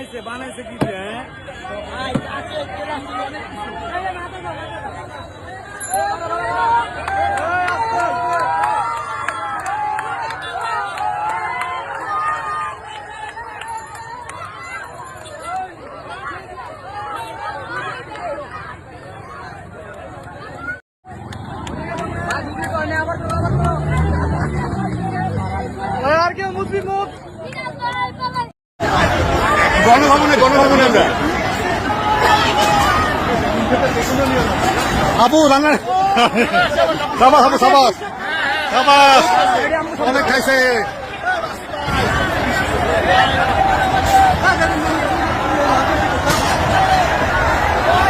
বানাইছে বানাইছে কি হ্যাঁ? আর কেউ মুসলিম গণভবনে গণভবনে আমরা। আবু রান্না সাবাস আবু সাবাস। সাবাস। অনেক খাইছে।